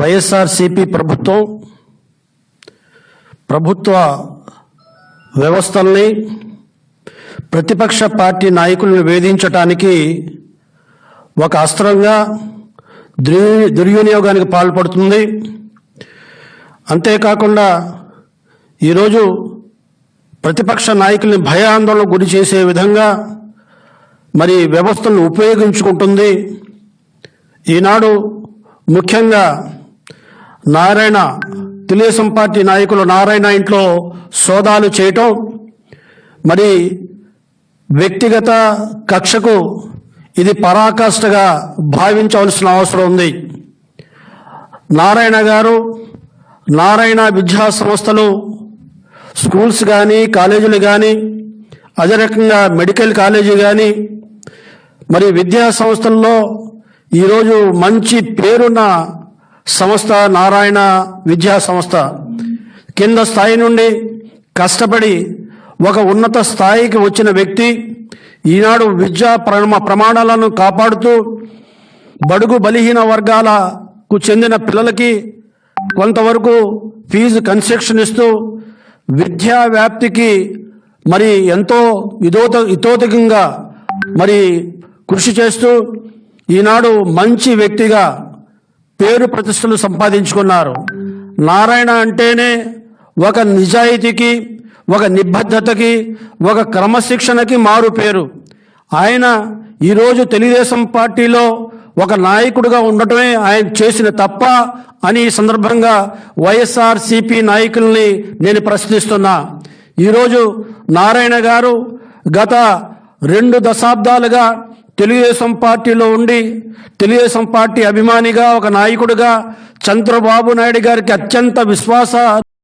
వైఎస్ఆర్సిపి ప్రభుత్వం ప్రభుత్వ వ్యవస్థల్ని ప్రతిపక్ష పార్టీ నాయకులను వేధించటానికి ఒక అస్త్రంగా దుర్వినియోగానికి పాల్పడుతుంది. అంతేకాకుండా ఈరోజు ప్రతిపక్ష నాయకుల్ని భయాందోళన గురి చేసే విధంగా మరి వ్యవస్థను ఉపయోగించుకుంటుంది. ఈనాడు ముఖ్యంగా నారాయణ తెలుగుదేశం పార్టీ నాయకులు నారాయణ ఇంట్లో సోదాలు చేయటం మరి వ్యక్తిగత కక్షకు ఇది పరాకాష్ఠగా భావించవలసిన అవసరం ఉంది. నారాయణ గారు నారాయణ విద్యా సంస్థలు స్కూల్స్ కానీ కాలేజీలు కానీ అదే రకంగా మెడికల్ కాలేజీ కానీ మరి విద్యా సంస్థల్లో ఈరోజు మంచి పేరున్న సంస్థ నారాయణ విద్యా సంస్థ. కింద స్థాయి నుండి కష్టపడి ఒక ఉన్నత స్థాయికి వచ్చిన వ్యక్తి ఈనాడు విద్యా ప్రమ ప్రమాణాలను కాపాడుతూ బడుగు బలహీన వర్గాలకు చెందిన పిల్లలకి కొంతవరకు ఫీజు కన్సెక్షన్ ఇస్తూ విద్యా వ్యాప్తికి మరి ఎంతో ఇదోత ఇతోతకంగా మరి కృషి చేస్తూ ఈనాడు మంచి వ్యక్తిగా పేరు ప్రతిష్టలు సంపాదించుకున్నారు. నారాయణ అంటేనే ఒక నిజాయితీకి ఒక నిబద్ధతకి ఒక క్రమశిక్షణకి మారు పేరు. ఆయన ఈరోజు తెలుగుదేశం పార్టీలో ఒక నాయకుడిగా ఉండటమే ఆయన చేసిన తప్ప అని ఈ సందర్భంగా వైఎస్ఆర్ సిపి నాయకుల్ని నేను ప్రశ్నిస్తున్నా. ఈరోజు నారాయణ గారు గత రెండు దశాబ్దాలుగా తెలుగుదేశం పార్టీలో ఉండి తెలుగుదేశం పార్టీ అభిమానిగా ఒక నాయకుడిగా చంద్రబాబు నాయుడు గారికి అత్యంత విశ్వాస